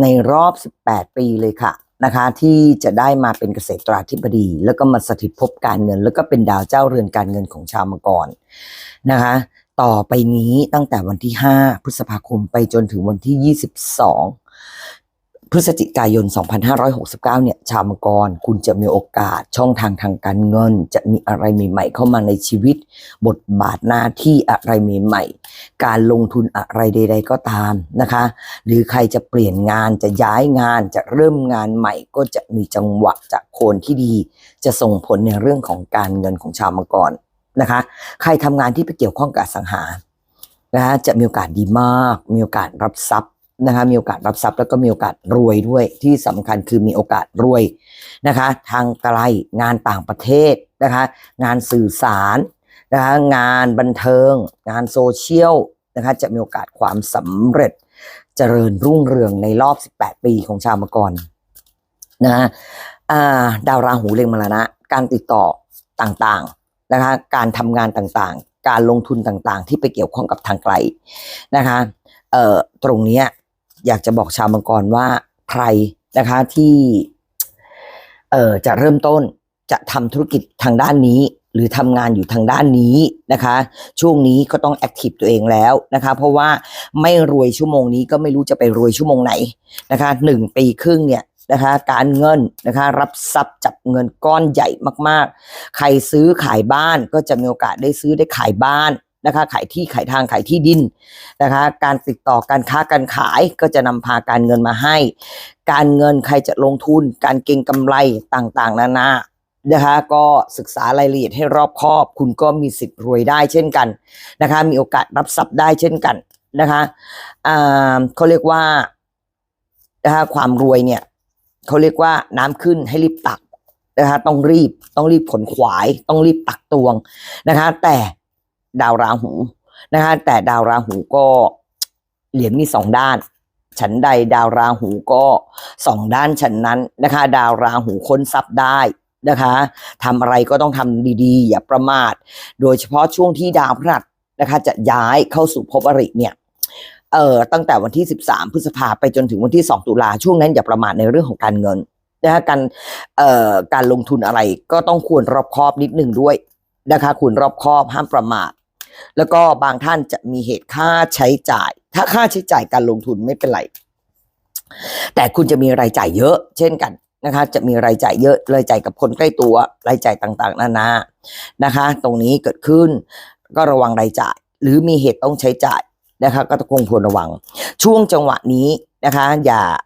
ในรอบ 18 ปีเลยค่ะนะคะ ที่จะได้มาเป็นเกษตราธิบดี แล้วก็มาสถิตพบการเงิน แล้วก็เป็นดาวเจ้าเรือนการเงินของชาวมังกรนะคะ ต่อไปนี้ตั้งแต่วันที่ 5 พฤษภาคมไปจนถึงวันที่ 22 พฤศจิกายน 2569 เนี่ย ชาวมังกร คุณจะมีโอกาสช่องทางทางการเงิน จะมีอะไรใหม่ๆเข้ามาในชีวิต บทบาทหน้าที่อะไรใหม่ๆ การลงทุนอะไรใด ๆ ก็ตามนะคะ หรือใครจะเปลี่ยนงานจะย้ายงานจะเริ่มงานใหม่ ก็จะมีจังหวะจากโคนที่ดี จะส่งผลในเรื่องของการเงินของชาวมังกรนะคะ ใครทำงานที่ไปเกี่ยวข้องกับสังหานะคะจะมีโอกาสดีมาก มีโอกาสรับทรัพย์ นะคะมีโอกาสรับทรัพย์แล้วก็มีโอกาสรวยด้วย ที่สำคัญคือมีโอกาสรวยนะคะ ทางไกลงานต่างประเทศนะคะ งานสื่อสารนะคะงานบันเทิง งานโซเชียลนะคะจะมีโอกาสความสำเร็จเจริญรุ่งเรืองในรอบ 18 ปีของชาวมังกรนะอ่าดาวราหูเล็งมรณะ การติดต่อต่างๆนะคะ การทำงานต่างๆ การลงทุนต่างๆ ที่ไปเกี่ยวข้องกับทางไกลนะคะ เอ่อ ตรงนี้ อยากจะบอกชาวมังกรว่าใครนะคะที่ เอ่อจะเริ่มต้นจะทำธุรกิจทางด้านนี้ หรือทำงานอยู่ทางด้านนี้นะคะ ช่วงนี้ก็ต้องแอคทีฟตัวเองแล้วนะคะ เพราะว่าไม่รวยชั่วโมงนี้ก็ไม่รู้จะไปรวยชั่วโมงไหนนะคะหนึ่งปีครึ่งเนี่ยนะคะการเงินนะคะรับทรัพย์จับเงินก้อนใหญ่มากๆ ใครซื้อขายบ้านก็จะมีโอกาสได้ซื้อได้ขายบ้าน นะคะ ขายที่ขายทางขายที่ดินนะคะ การติดต่อการค้าการขายก็จะนำพาการเงินมาให้ การเงินใครจะลงทุน การเก็งกำไรต่างๆ นานานะคะก็ศึกษารายละเอียดให้รอบคอบ คุณก็มีสิทธิ์รวยได้เช่นกันนะคะ มีโอกาสรับทรัพย์ได้เช่นกันนะคะอ่าเขาเรียกว่านะคะความรวยเนี่ยเขาเรียกว่าน้ำขึ้นให้รีบตักนะคะต้องรีบต้องรีบขนขวาย ต้องรีบตักตวงนะคะ แต่ ดาวราหูนะคะแต่ดาวราหูก็เหรียญมีสองด้าน ฉันใดดาวราหูก็สองด้านฉันนั้นนะคะ ดาวราหูค้นทรัพย์ได้นะคะทำอะไรก็ต้องทำดีๆ อย่าประมาท โดยเฉพาะช่วงที่ดาวพฤหัสนะคะ จะย้ายเข้าสู่ภพอริเนี่ยเอ่อตั้งแต่วันที่ 13 พฤษภาไปจนถึงวันที่ 2 ตุลาช่วงนั้นอย่าประมาทในเรื่องของการเงินนะคะการเอ่อการลงทุนอะไรก็ต้องควรรอบคอบนิดหนึ่งด้วยนะคะควรรอบคอบห้ามประมาท แล้วก็บางท่านจะมีเหตุค่าใช้จ่าย ถ้าค่าใช้จ่ายการลงทุนไม่เป็นไร แต่คุณจะมีรายจ่ายเยอะ เช่นกันนะคะ จะมีรายจ่ายเยอะรายจ่ายกับคนใกล้ตัว รายจ่ายต่างๆ นานานะคะ ตรงนี้เกิดขึ้น ก็ระวังรายจ่าย หรือมีเหตุต้องใช้จ่ายนะคะ ก็ต้องควรระวัง ช่วงจังหวะนี้นะคะ อย่า